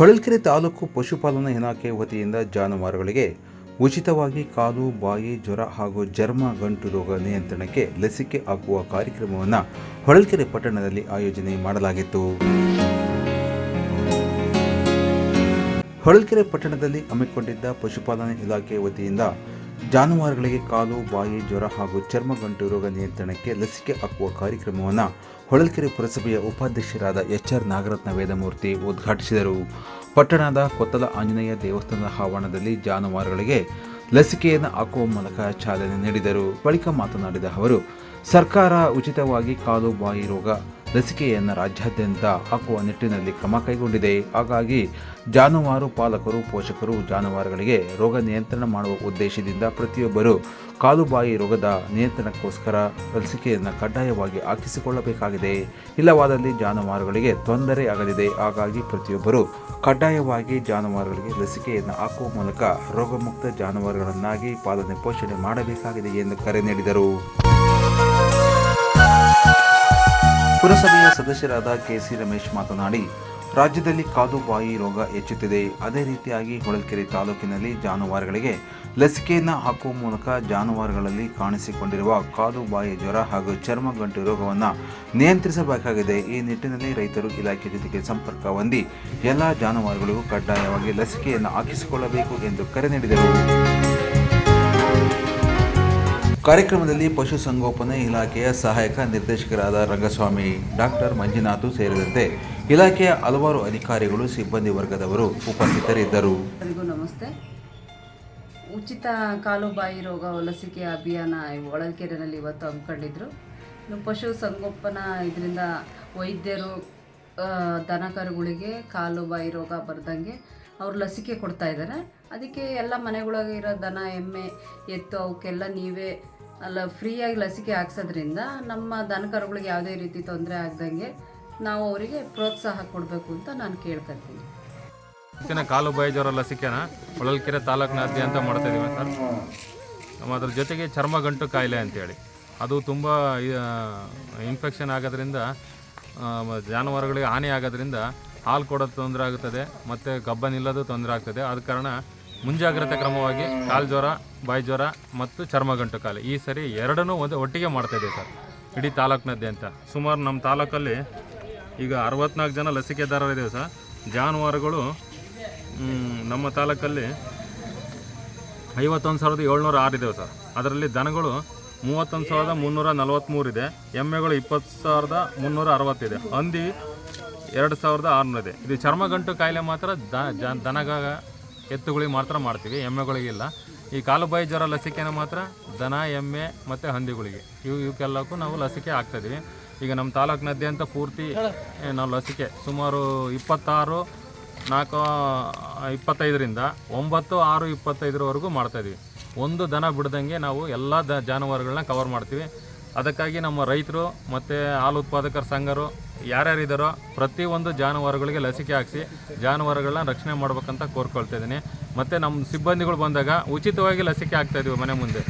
ಹೊಳಲ್ಕೆರೆ ತಾಲೂಕು ಪಶುಪಾಲನಾ ಇಲಾಖೆ ವತಿಯಿಂದ ಜಾನುವಾರುಗಳಿಗೆ ಉಚಿತವಾಗಿ ಕಾಲು, ಬಾಯಿ, ಜ್ವರ ಹಾಗೂ ಜರ್ಮ ಗಂಟು ರೋಗ ನಿಯಂತ್ರಣಕ್ಕೆ ಲಸಿಕೆ ಹಾಕುವ ಕಾರ್ಯಕ್ರಮವನ್ನು ಹೊಳಲ್ಕೆರೆ ಪಟ್ಟಣದಲ್ಲಿ ಆಯೋಜನೆ ಮಾಡಲಾಗಿತ್ತು. ಹೊಳಲ್ಕೆರೆ ಪಟ್ಟಣದಲ್ಲಿ ಹಮ್ಮಿಕೊಂಡಿದ್ದ ಪಶುಪಾಲನಾ ಇಲಾಖೆ ವತಿಯಿಂದ ಜಾನುವಾರುಗಳಿಗೆ ಕಾಲು, ಬಾಯಿ, ಜ್ವರ ಹಾಗೂ ಚರ್ಮ ಗಂಟು ರೋಗ ನಿಯಂತ್ರಣಕ್ಕೆ ಲಸಿಕೆ ಹಾಕುವ ಕಾರ್ಯಕ್ರಮವನ್ನು ಹೊಳಲ್ಕೆರೆ ಪುರಸಭೆಯ ಉಪಾಧ್ಯಕ್ಷರಾದ ಎಚ್ ಆರ್ ನಾಗರತ್ನ ವೇದಮೂರ್ತಿ ಉದ್ಘಾಟಿಸಿದರು. ಪಟ್ಟಣದ ಕೊತ್ತಲ ಆಂಜನೇಯ ದೇವಸ್ಥಾನದ ಆವರಣದಲ್ಲಿ ಜಾನುವಾರುಗಳಿಗೆ ಲಸಿಕೆಯನ್ನು ಹಾಕುವ ಮೂಲಕ ಚಾಲನೆ ನೀಡಿದರು. ಬಳಿಕ ಮಾತನಾಡಿದ ಅವರು, ಸರ್ಕಾರ ಉಚಿತವಾಗಿ ಕಾಲು, ಬಾಯಿ ರೋಗ ಲಸಿಕೆಯನ್ನು ರಾಜ್ಯಾದ್ಯಂತ ಹಾಕುವ ನಿಟ್ಟಿನಲ್ಲಿ ಕ್ರಮ ಕೈಗೊಂಡಿದೆ. ಹಾಗಾಗಿ ಜಾನುವಾರು ಪಾಲಕರು, ಪೋಷಕರು, ಜಾನುವಾರುಗಳಿಗೆ ರೋಗ ನಿಯಂತ್ರಣ ಮಾಡುವ ಉದ್ದೇಶದಿಂದ ಪ್ರತಿಯೊಬ್ಬರು ಕಾಲುಬಾಯಿ ರೋಗದ ನಿಯಂತ್ರಣಕ್ಕೋಸ್ಕರ ಲಸಿಕೆಯನ್ನು ಕಡ್ಡಾಯವಾಗಿ ಹಾಕಿಸಿಕೊಳ್ಳಬೇಕಾಗಿದೆ. ಇಲ್ಲವಾದಲ್ಲಿ ಜಾನುವಾರುಗಳಿಗೆ ತೊಂದರೆ ಆಗಲಿದೆ. ಹಾಗಾಗಿ ಪ್ರತಿಯೊಬ್ಬರು ಕಡ್ಡಾಯವಾಗಿ ಜಾನುವಾರುಗಳಿಗೆ ಲಸಿಕೆಯನ್ನು ಹಾಕುವ ಮೂಲಕ ರೋಗಮುಕ್ತ ಜಾನುವಾರುಗಳನ್ನಾಗಿ ಪಾಲನೆ ಪೋಷಣೆ ಮಾಡಬೇಕಾಗಿದೆ ಎಂದು ಕರೆ ನೀಡಿದರು. ಪುರಸಭೆಯ ಸದಸ್ಯರಾದ ಕೆಸಿ ರಮೇಶ್ ಮಾತನಾಡಿ, ರಾಜ್ಯದಲ್ಲಿ ಕಾದು ಬಾಯಿ ರೋಗ ಹೆಚ್ಚುತ್ತಿದೆ. ಅದೇ ರೀತಿಯಾಗಿ ಹೊಳಲ್ಕೆರೆ ತಾಲೂಕಿನಲ್ಲಿ ಜಾನುವಾರುಗಳಿಗೆ ಲಸಿಕೆಯನ್ನು ಹಾಕುವ ಮೂಲಕ ಜಾನುವಾರುಗಳಲ್ಲಿ ಕಾಣಿಸಿಕೊಂಡಿರುವ ಕಾದು ಬಾಯಿ ಜ್ವರ ಹಾಗೂ ಚರ್ಮ ಗಂಟು ರೋಗವನ್ನು ನಿಯಂತ್ರಿಸಬೇಕಾಗಿದೆ. ಈ ನಿಟ್ಟಿನಲ್ಲಿ ರೈತರು ಇಲಾಖೆ ಜೊತೆಗೆ ಸಂಪರ್ಕ ಹೊಂದಿ ಎಲ್ಲ ಜಾನುವಾರುಗಳಿಗೂ ಕಡ್ಡಾಯವಾಗಿ ಲಸಿಕೆಯನ್ನು ಹಾಕಿಸಿಕೊಳ್ಳಬೇಕು ಎಂದು ಕರೆ ನೀಡಿದರು. ಕಾರ್ಯಕ್ರಮದಲ್ಲಿ ಪಶುಸಂಗೋಪನೆ ಇಲಾಖೆಯ ಸಹಾಯಕ ನಿರ್ದೇಶಕರಾದ ರಂಗಸ್ವಾಮಿ ಡಾಕ್ಟರ್ ಮಂಜುನಾಥು ಸೇರಿದಂತೆ ಇಲಾಖೆಯ ಹಲವಾರು ಅಧಿಕಾರಿಗಳು, ಸಿಬ್ಬಂದಿ ವರ್ಗದವರು ಉಪಸ್ಥಿತರಿದ್ದರು. ನಮಸ್ತೆ. ಉಚಿತ ಕಾಲುಬಾಯಿ ರೋಗ ಲಸಿಕೆ ಅಭಿಯಾನ ಹೊಳಲ್ಕೆರೆನಲ್ಲಿ ಇವತ್ತು ಹಮ್ಮಿಕೊಂಡಿದ್ರು. ಪಶು ಸಂಗೋಪನಾ ಇದರಿಂದ ವೈದ್ಯರು ದನಕರುಗಳಿಗೆ ಕಾಲು ಬಾಯಿ ರೋಗ ಬರ್ದಂಗೆ ಅವ್ರು ಲಸಿಕೆ ಕೊಡ್ತಾ ಇದ್ದಾರೆ. ಅದಕ್ಕೆ ಎಲ್ಲ ಮನೆಗಳಾಗ ಇರೋ ದನ, ಎಮ್ಮೆ ಎತ್ತು ಅವಕ್ಕೆಲ್ಲ ನೀವೇ ಅಲ್ಲ ಫ್ರೀಯಾಗಿ ಲಸಿಕೆ ಹಾಕ್ಸೋದ್ರಿಂದ ನಮ್ಮ ದನಕರುಗಳಿಗೆ ಯಾವುದೇ ರೀತಿ ತೊಂದರೆ ಆಗ್ದಂಗೆ ನಾವು ಅವರಿಗೆ ಪ್ರೋತ್ಸಾಹ ಕೊಡಬೇಕು ಅಂತ ನಾನು ಕೇಳ್ಕೊತೀನಿ. ಕಾಲು ಜ್ವರ ಲಸಿಕೆನ ಹೊಳಲ್ಕೆರೆ ತಾಲೂಕಿನಾದ್ಯಂತ ಮಾಡ್ತಾ ಇದ್ದೀವಿ ಸರ್. ನಮ್ಮ ಅದ್ರ ಜೊತೆಗೆ ಚರ್ಮ ಗಂಟು ಕಾಯಿಲೆ ಅಂತೇಳಿ. ಅದು ತುಂಬ ಇನ್ಫೆಕ್ಷನ್ ಆಗೋದ್ರಿಂದ ಜಾನುವಾರುಗಳಿಗೆ ಹಾನಿ ಆಗೋದ್ರಿಂದ ಹಾಲು ಕೊಡೋದು ತೊಂದರೆ ಆಗುತ್ತದೆ ಮತ್ತು ಕಬ್ಬನಿಲ್ಲದು ತೊಂದರೆ ಆಗ್ತದೆ. ಆದ ಕಾರಣ ಮುಂಜಾಗ್ರತೆ ಕ್ರಮವಾಗಿ ಕಾಲು ಜ್ವರ, ಬಾಯಿ ಜ್ವರ ಮತ್ತು ಚರ್ಮಗಂಟು ಕಾಯಿಲೆ ಈ ಸರಿ ಎರಡನ್ನೂ ಒಂದು ಒಟ್ಟಿಗೆ ಮಾಡ್ತಾ ಇದ್ದೀವಿ ಸರ್. ಇಡೀ ತಾಲೂಕಿನಾದ್ಯಂತ ಸುಮಾರು ನಮ್ಮ ತಾಲೂಕಲ್ಲಿ ಈಗ ಅರವತ್ನಾಲ್ಕು ಜನ ಲಸಿಕೆದಾರರಿದ್ದೇವೆ ಸರ್. ಜಾನುವಾರುಗಳು ನಮ್ಮ ತಾಲೂಕಲ್ಲಿ ಐವತ್ತೊಂದು ಸಾವಿರದ ಏಳ್ನೂರ ಆರು ಇದಾವೆ ಸರ್. ಅದರಲ್ಲಿ ದನಗಳು ಮೂವತ್ತೊಂದು ಸಾವಿರದ ಮುನ್ನೂರ ನಲವತ್ತ್ಮೂರು ಇದೆ. ಎಮ್ಮೆಗಳು ಇಪ್ಪತ್ತು ಸಾವಿರದ ಮುನ್ನೂರ ಅರವತ್ತಿದೆ ಹಂದಿ ಎರಡು ಸಾವಿರದ ಆರುನೂರು ಇದೆ. ಚರ್ಮಗಂಟು ಕಾಯಿಲೆ ಮಾತ್ರ ದ ದನಗ ಎತ್ತುಗಳಿಗೆ ಮಾತ್ರ ಮಾಡ್ತೀವಿ ಎಮ್ಮೆಗಳಿಗಿಲ್ಲ ಈ ಕಾಲುಬಾಯಿ ಜ್ವರ ಲಸಿಕೆನ ಮಾತ್ರ ದನ, ಎಮ್ಮೆ ಮತ್ತು ಹಂದಿಗಳಿಗೆ. ಇವು ಇವಕ್ಕೆಲ್ಲಕ್ಕೂ ನಾವು ಲಸಿಕೆ ಹಾಕ್ತಾಯಿದ್ದೀವಿ. ಈಗ ನಮ್ಮ ತಾಲೂಕಿನಾದ್ಯಂತ ಪೂರ್ತಿ ನಾವು ಲಸಿಕೆ ಸುಮಾರು ಇಪ್ಪತ್ತಾರು, ನಾಲ್ಕು, ಇಪ್ಪತ್ತೈದರಿಂದ ಒಂಬತ್ತು, ಆರು, ಇಪ್ಪತ್ತೈದರವರೆಗೂ ಮಾಡ್ತಾಯಿದ್ದೀವಿ. ಒಂದು ದನ ಬಿಡ್ದಂಗೆ ನಾವು ಎಲ್ಲ ದ ಜಾನುವಾರುಗಳನ್ನ ಕವರ್ ಮಾಡ್ತೀವಿ. ಅದಕ್ಕಾಗಿ ನಮ್ಮ ರೈತರು ಮತ್ತು ಹಾಲು ಉತ್ಪಾದಕರ ಸಂಘರು ಯಾರ್ಯಾರಿದ್ದಾರೋ ಪ್ರತಿಯೊಂದು ಜಾನುವಾರುಗಳಿಗೆ ಲಸಿಕೆ ಹಾಕಿಸಿ ಜಾನುವಾರುಗಳನ್ನ ರಕ್ಷಣೆ ಮಾಡ್ಬೇಕಂತ ಕೋರ್ಕೊಳ್ತಾ ಇದ್ದೀನಿ. ಮತ್ತು ನಮ್ಮ ಸಿಬ್ಬಂದಿಗಳು ಬಂದಾಗ ಉಚಿತವಾಗಿ ಲಸಿಕೆ ಹಾಕ್ತಾಯಿದ್ವಿ ಮನೆ ಮುಂದೆ.